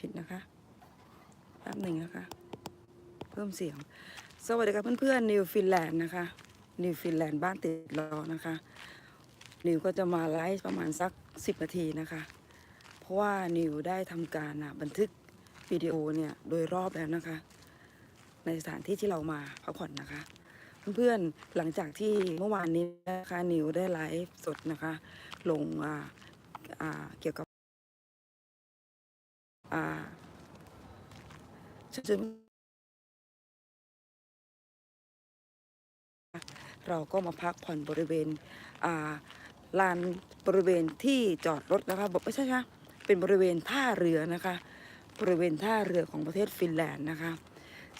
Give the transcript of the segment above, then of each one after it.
ผิดนะคะแป๊บหนึ่งนะคะ เพิ่มเสียง สวัสดีครับเพื่อนๆนิวฟินแลนด์นะคะนิวฟินแลนด์บ้านติดรอนะคะนิวก็จะมาไลฟ์ประมาณสัก10นาทีนะคะ เพราะว่านิวได้ทำการบันทึกวิดีโอเนี่ยโดยรอบแล้วนะคะ ในสถานที่ที่เรามาพักผ่อนนะคะ เพื่อนๆหลังจากที่เมื่อวานนี้นะคะนิวได้ไลฟ์สดนะคะ ลงเกี่ยวกับอ่า ชุดเราก็มาพักผ่อนบริเวณลานบริเวณที่จอดรถนะคะบอกไม่ใช่ค่ะเป็นบริเวณท่าเรือนะคะ บริเวณท่าเรือของประเทศฟินแลนด์นะคะ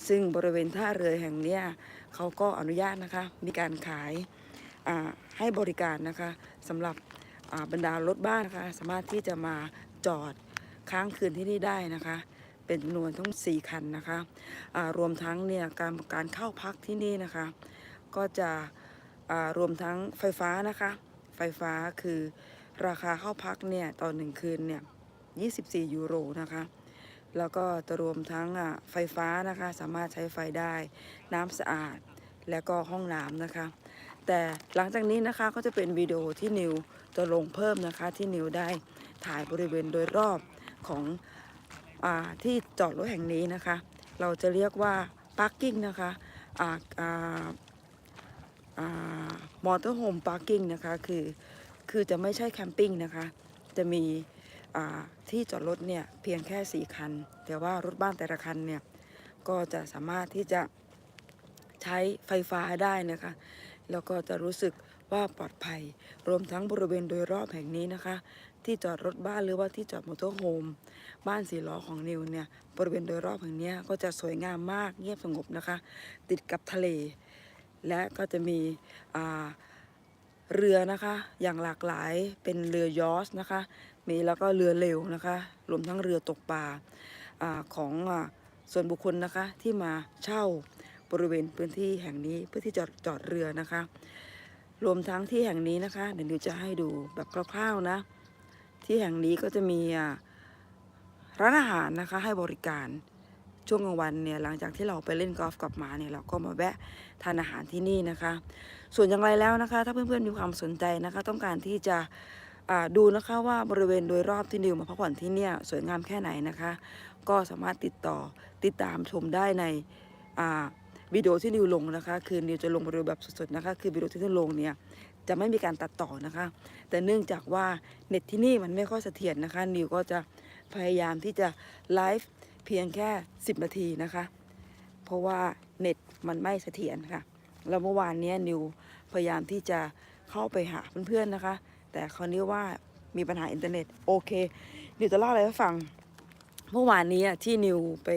ซึ่งบริเวณท่าเรือแห่งเนี้ยเขาก็อนุญาตนะคะ มีการขายาให้บริการนะคะสำหรับบรรดารถบ้านนะคะ สามารถที่จะมาจอดค้างคืนที่นี่ได้นะคะ เป็นจำนวนทั้ง 4 คันนะคะรวมทั้งเนี่ยการการเข้าพักที่นี่นะคะ ก็จะรวมทั้งไฟฟ้านะคะ ไฟฟ้าคือราคาเข้าพักเนี่ยต่อหนึ่งคืนเนี่ย 24 ยูโรนะคะ แล้วก็จะรวมทั้งไฟฟ้านะคะ สามารถใช้ไฟได้น้ำสะอาดและก็ห้องน้ำนะคะ แต่หลังจากนี้นะคะก็จะเป็นวิดีโอที่นิวจะลงเพิ่มนะคะที่นิวได้ถ่ายบริเวณโดยรอบของ ที่จอดรถแห่งนี้นะคะ เราจะเรียกว่า parking นะคะมอเตอร์โฮมพาร์กิ้งนะคะคือคือจะไม่ใช่แคมปิ้งนะคะ จะมีที่จอดรถเนี่ยเพียงแค่ 4 คัน แต่ว่ารถบ้านแต่ละคันเนี่ยก็จะสามารถที่จะใช้ไฟฟ้าได้นะคะ แล้วก็จะรู้สึกว่าปลอดภัย รวมทั้งบริเวณโดยรอบแห่งนี้นะคะ ที่จอดรถบ้านหรือว่าที่จอดมอเตอร์โฮมบ้านสีล้อของนิวเนี่ยบริเวณโดยรอบแห่งนี้ก็จะสวยงามมากเงียบสงบนะคะ ติดกับทะเล และก็จะมีเรือนะคะอย่างหลากหลายเป็นเรือยอชนะคะ มีแล้วก็เรือเร็วนะคะรวมทั้งเรือตกปลาอของอส่วนบุคคลนะคะที่มาเช่าบริเวณพื้นที่แห่งนี้เพื่อที่จะจอดเรือนะคะ รวมทั้งที่แห่งนี้นะคะเดี๋ยวนิวจะให้ดูแบบคร่าวๆนะ ที่แห่งนี้ก็จะมีร้านอาหารนะคะให้บริการช่วงกลางวันเนี่ยหลังจากที่เราไปเล่นกอล์ฟกลับมาเนี่ยเราก็มาแวะทานอาหารที่นี่นะคะ ส่วนอย่างไรแล้วนะคะ ถ้าเพื่อนๆมีความสนใจนะคะ ต้องการที่จะดูนะคะว่าบริเวณโดยรอบที่นิวมาพักผ่อนที่เนี่ยสวยงามแค่ไหนนะคะ ก็สามารถติดต่อติดตามชมได้ในวิดีโอที่นิวลงนะคะ คือนิวจะลงวิดีโอแบบสดๆนะคะ คือวิดีโอที่นิวลงเนี่ย จะไม่มีการตัดต่อนะคะ แต่เนื่องจากว่าเน็ตที่นี่มันไม่ค่อยเสถียรนะคะ นิวก็จะพยายามที่จะไลฟ์เพียงแค่ 10 นาทีนะคะ เพราะว่าเน็ตมันไม่เสถียรค่ะ แล้วเมื่อวานนี้นิวพยายามที่จะเข้าไปหาเพื่อนๆนะคะ แต่คราวนี้ว่ามีปัญหาอินเทอร์เน็ตโอเค นิวจะเล่าอะไรให้ฟัง เมื่อวานนี้อะที่นิวไป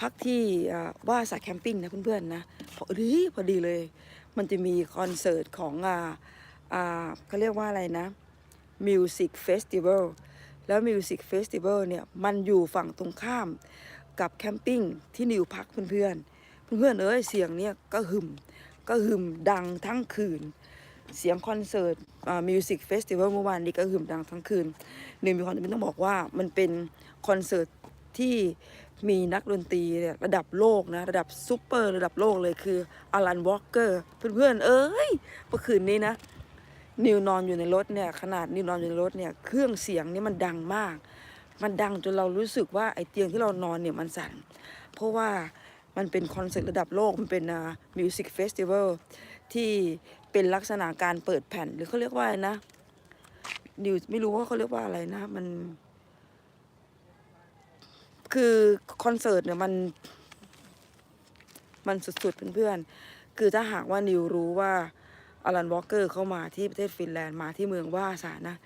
พักที่อ่าว่าสาแคมปิ้งนะเพื่อนๆนะพอดีพอดีเลย มันจะมีคอนเสิร์ตของอ่าอ่าเขาเรียกว่าอะไรนะ Music Festival แล้ว Music Festival เนี่ยมันอยู่ฝั่งตรงข้ามกับแคมปิ้งที่นิวพักเพื่อนๆ เพื่อนๆเอ้ยเสียงเนี่ยก็หึมก็หึมดังทั้งคืน เสียงคอนเสิร์ตมิวสิกเฟสติวัลเมื่อวานนี้ก็หึมดังทั้งคืนหนึ่งมีความจำเป็นต้องบอกว่ามันเป็นคอนเสิร์ต ที่มีนักดนตรีเนี่ยระดับโลกนะ ระดับซูเปอร์ระดับโลกเลยคืออลันวอลเกอร์เพื่อนๆเอ้ยเมื่อคืนนี้นะ นิวนอนอยู่ในรถเนี่ยขนาดนิวนอนอยู่ในรถเนี่ยเครื่องเสียงนี่มันดังมาก มันดังจนเรารู้สึกว่าไอ้เตียงที่เรานอนเนี่ยมันสั่น เพราะว่ามันเป็นคอนเสิร์ตระดับโลกมันเป็นมิวสิกเฟสติวัลที่เป็นลักษณะการเปิดแผ่นหรือเขาเรียกว่าอะไรนะนิวไม่รู้ว่าเขาเรียกว่าอะไรนะมัน คือคอนเสิร์ตเนี่ยมัน มันสุดๆเพื่อนๆคือถ้าหากว่านิวรู้ว่าอลันวอลเกอร์เข้ามาที่ประเทศฟินแลนด์มาที่เมืองว่าสานะ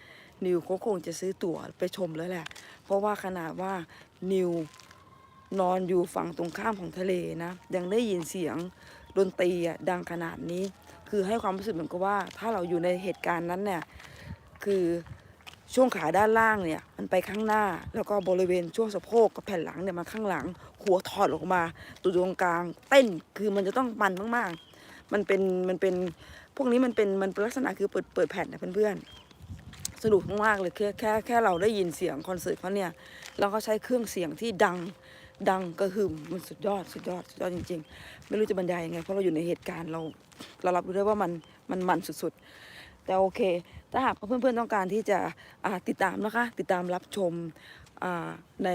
นิวเขาคงจะซื้อตั๋วไปชมแล้วแหละ เพราะว่าขนาดว่านิวนอนอยู่ฝั่งตรงข้ามของทะเลนะ ยังได้ยินเสียงดนตรีดังขนาดนี้ คือให้ความรู้สึกเหมือนกับว่า ถ้าเราอยู่ในเหตุการณ์นั้นเนี่ย คือ ช่วงขาด้านล่างเนี่ยมันไปข้างหน้า แล้วก็บริเวณช่วงสะโพกกับแผ่นหลังเนี่ยมันข้างหลัง หัวถอดออกมาตัวตรงกลาง เต้นคือมันจะต้องมันมากๆ มันเป็นมันเป็นพวกนี้มันเป็นมันเป็นลักษณะคือเปิดเปิดแผ่นนะเพื่อนๆสนุกมากๆเลยแค่แค่แค่เราได้ยินเสียงคอนเสิร์ตเขาเนี่ยเราก็ใช้เครื่องเสียงที่ดังดังกระหึ่มมันสุดยอดสุดยอดสุดยอดจริง ๆ ไม่รู้จะบรรยายยังไงเพราะเราอยู่ในเหตุการณ์เรา เรารับรู้ได้ว่ามันมันมันสุดๆ แต่โอเค ถ้าหากเพื่อนๆต้องการที่จะติดตามนะคะ ติดตามรับชมใน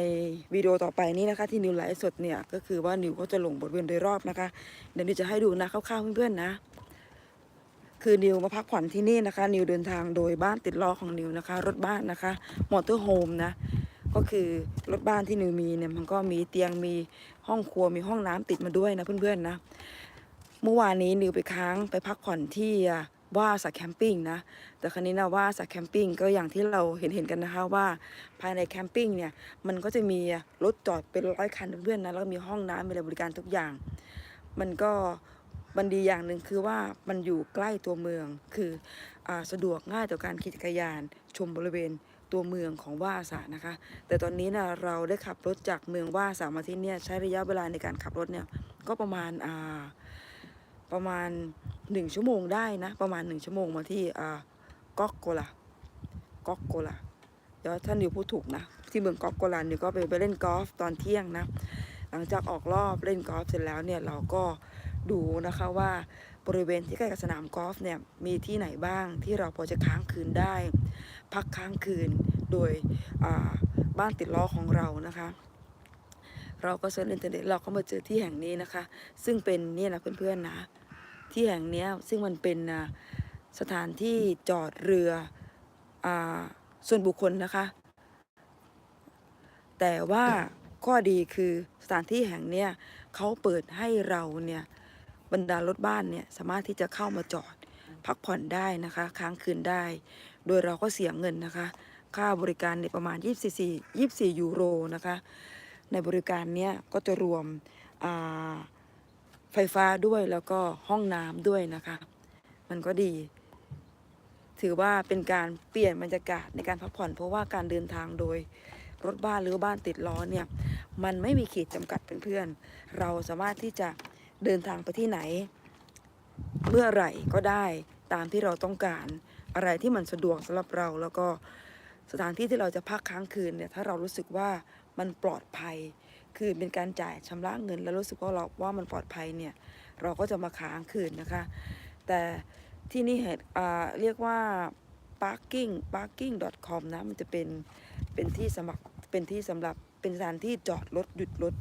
วิดีโอต่อไปนี้นะคะ ที่นิวไลฟ์สดเนี่ยก็คือว่านิวก็จะลงบทเรียนโดยรอบนะคะ เดี๋ยวนิวจะให้ดูนะคร่าวๆเพื่อนๆนะ คือนิวมาพักผ่อนที่นี่นะคะ นิวเดินทางโดยบ้านติดล้อของนิวนะคะ รถบ้านนะคะมอเตอร์โฮมนะก็คือรถบ้านที่นิวมีเนี่ยมันก็มีเตียงมีห้องครัวมีห้องน้ำติดมาด้วยนะเพื่อนๆนะ เมื่อวานนี้นิวไปค้างไปพักผ่อนที่อ่ ว่าสักแคมปิ้งนะ แต่ครั้นี้นะว่าสักแคมปิ้งก็อย่างที่เราเห็นเห็นกันนะคะว่าภายในแคมปิ้งเนี่ยมันก็จะมีรถจอดเป็นร้อยคันเพื่อนนะแล้วก็มีห้องน้ำมีอะไรบริการทุกอย่าง มันก็มันดีอย่างหนึ่งคือว่ามันอยู่ใกล้ตัวเมือง คืออสะดวกง่ายต่อการขี่จักรยาน ชมบริเวณตัวเมืองของว่าสานะคะ แต่ตอนนี้นะเราได้ขับรถจากเมืองว่าสามาที่เนี่ยใช้ระยะเวลาในการขับรถเนี่ยก็ประมาณอ่า ประมาณหนึ่งชั่วโมงได้นะ ประมาณหนึ่งชั่วโมงมาที่อ่าก๊อกโกลาก๊อกโกลาเดี๋ยวท่านนิวพูดถูกนะ ที่เมืองก๊อกโกลานิวก็ไปไปเล่นกอล์ฟตอนเที่ยงนะ หลังจากออกรอบเล่นกอล์ฟเสร็จแล้วเนี่ยเราก็ดูนะคะว่าบริเวณที่ใกล้กับสนามกอล์ฟเนี่ยมีที่ไหนบ้างที่เราพอจะค้างคืนได้ พักค้างคืนโดยบ้านติดล้อของเรานะคะ เราก็เซิร์ชอินเทอร์เน็ตเราก็มาเจอที่แห่งนี้นะคะ ซึ่งเป็นเนี่ยนะเพื่อนๆนะ ที่แห่งนี้ซึ่งมันเป็นสถานที่จอดเรืออส่วนบุคคลนะคะ แต่ว่าข้อดีคือสถานที่แห่งเนี้ยเขาเปิดให้เราเนี่ยบรรดารถบ้านเนี่ยสามารถที่จะเข้ามาจอดพักผ่อนได้นะคะ ค้างคืนได้ โดยเราก็เสียเงินนะคะ ค่าบริการเนี่ยประมาณ 24 24 ยูโรนะคะ ในบริการเนี้ยก็จะรวมอ่า ไฟฟ้าด้วยแล้วก็ห้องน้ำด้วยนะคะ มันก็ดี ถือว่าเป็นการเปลี่ยนบรรยากาศในการพักผ่อน เพราะว่าการเดินทางโดยรถบ้านหรือบ้านติดล้อเนี่ย มันไม่มีขีดจำกัดเพื่อนๆเราสามารถที่จะเดินทางไปที่ไหน เมื่อไหร่ก็ได้ตามที่เราต้องการอะไรที่มันสะดวกสำหรับเราแล้วก็สถานที่ที่เราจะพักค้างคืนเนี่ยถ้าเรารู้สึกว่ามันปลอดภัย คือเป็นการจ่ายชำระเงิน แล้วรู้สึกว่าเราว่ามันปลอดภัยเนี่ยเราก็จะมาค้างคืนนะคะ แต่ที่นี่เหตุเรียกว่า parking parking com นะมันจะเป็นเป็นที่สมัครเป็นที่สำหรับเป็นสถานที่จอดรถหยุดรถ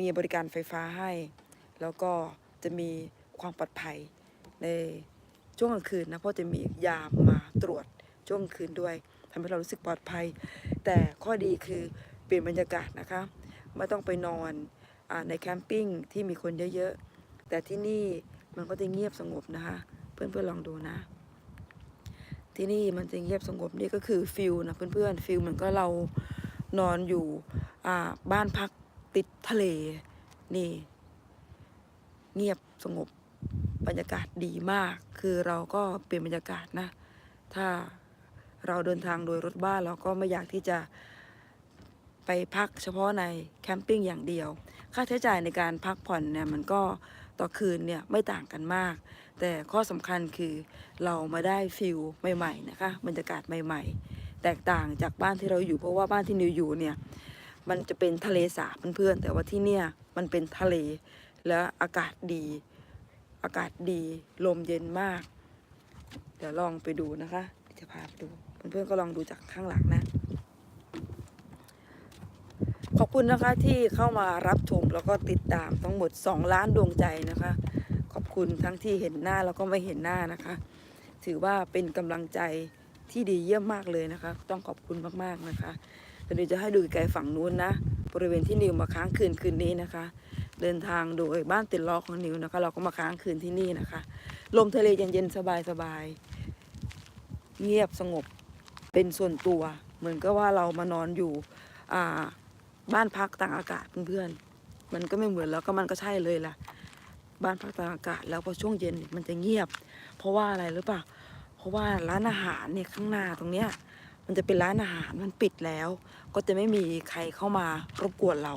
มีบริการไฟฟ้าให้ แล้วก็จะมีความปลอดภัยในช่วงกลางคืนนะเพราะจะมียามมาตรวจช่วงคืนด้วยทำให้เรารู้สึกปลอดภัย แต่ข้อดีคือเปลี่ยนบรรยากาศนะคะ ไม่ต้องไปนอนอในแคมปิ้งที่มีคนเยอะๆ แต่ที่นี่มันก็จะเงียบสงบนะคะ เพื่อนๆลองดูนะ ที่นี่มันจะเงียบสงบนี่ก็คือฟิลนะเพื่อนๆฟิลเหมือนก็เรานอนอยู่บ้านพักติดทะเลนี่ เงียบสงบบรรยากาศดีมาก คือเราก็เปลี่ยนบรรยากาศนะ ถ้าเราเดินทางโดยรถบ้านเราก็ไม่อยากที่จะ ไปพักเฉพาะในแคมปิ้งอย่างเดียว ค่าใช้จ่ายในการพักผ่อนเนี่ยมันก็ต่อคืนเนี่ยไม่ต่างกันมาก แต่ข้อสำคัญคือเรามาได้ฟิลใหม่ๆนะคะบรรยากาศใหม่ ๆ แตกต่างจากบ้านที่เราอยู่เพราะว่าบ้านที่นิวอยู่เนี่ยมันจะเป็นทะเลสาบเพื่อนๆแต่ว่าที่เนี่ยมันเป็นทะเลและอากาศดี อากาศดีลมเย็นมาก เดี๋ยวลองไปดูนะคะ จะพาไปดูเพื่อนๆก็ลองดูจากข้างหลังนะ คุณนะคะที่เข้ามารับชมแล้วก็ติดตามทั้งหมด 2 ล้านดวงใจนะคะ ขอบคุณทั้งที่เห็นหน้าแล้วก็ไม่เห็นหน้านะคะ ถือว่าเป็นกำลังใจที่ดีเยี่ยมมากเลยนะคะ ต้องขอบคุณมากๆนะคะเดี๋ยวจะให้ดูไกลฝั่งนู้นนะบริเวณที่นิวมาค้างคืนคืนนี้นะคะ เดินทางโดยบ้านติดล้อของนิวนะคะ เราก็มาค้างคืนที่นี่นะคะ ลมทะเลเย็นๆสบายๆเงียบสงบเป็นส่วนตัว เหมือนกับว่าเรามานอนอยู่อ่า บ้านพักต่างอากาศเพื่อนๆมันก็ไม่เหมือนแล้วก็มันก็ใช่เลยล่ะ บ้านพักต่างอากาศแล้วพอช่วงเย็นมันจะเงียบ เพราะว่าอะไรหรือเปล่าเพราะว่าร้านอาหารเนี่ยข้างหน้าตรงเนี้ยมันจะเป็นร้านอาหารมันปิดแล้ว ก็จะไม่มีใครเข้ามารบกวนเรา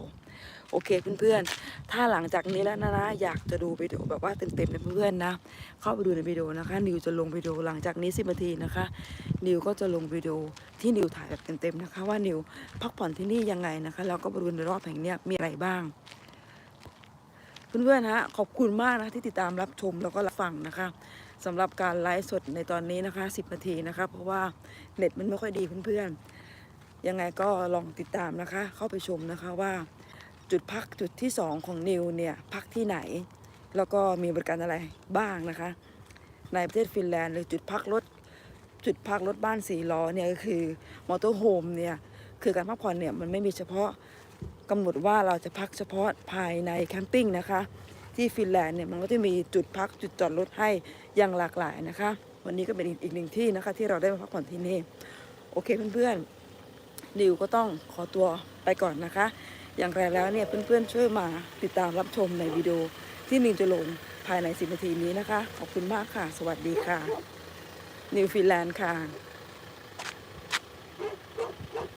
โอเคเพื่อนๆ ถ้าหลังจากนี้แล้วนะนะอยากจะดูวิดีโอแบบว่าเต็มๆเลยเพื่อนๆนะ เข้าไปดูในวิดีโอนะคะ นิวจะลงวิดีโอหลังจากนี้10นาทีนะคะ นิวก็จะลงวิดีโอที่นิวถ่ายแบบเต็มๆนะคะ ว่านิวพักผ่อนที่นี่ยังไงนะคะ แล้วก็บริเวณรอบแห่งเนี้ยมีอะไรบ้าง เพื่อนๆฮะขอบคุณมากนะที่ติดตามรับชมแล้วก็รับฟังนะคะสำหรับการไลฟ์สดในตอนนี้นะคะ 10 นาทีนะคะ เพราะว่าเน็ตมันไม่ค่อยดีเพื่อนๆยังไงก็ลองติดตามนะคะ เข้าไปชมนะคะว่า จุดพักจุดที่ 2 ของนิวเนี่ยพักที่ไหน แล้วก็มีบริการอะไรบ้างนะคะ ในประเทศฟินแลนด์หรือจุดพักรถจุดพักรถบ้านสีล้อเนี่ยก็คือมอเตอร์โฮมเนี่ยคือการพักผ่อนเนี่ยมันไม่มีเฉพาะกำหนดว่าเราจะพักเฉพาะภายในแคมปิ้งนะคะ ที่ฟินแลนด์เนี่ยมันก็จะมีจุดพักจุดจอดรถให้อย่างหลากหลายนะคะ วันนี้ก็เป็นอีกหนึ่งที่นะคะ ที่เราได้มาพักผ่อนที่นี่โอเคเพื่อนๆนิวก็ต้องขอตัวไปก่อนนะคะ อย่างไรแล้วเนี่ยเพื่อนๆช่วยมาติดตามรับชมในวิดีโอที่นิวจะลงภายใน 10 นาทีนี้นะคะ ขอบคุณมากค่ะ สวัสดีค่ะ นิวฟินแลนด์ค่ะ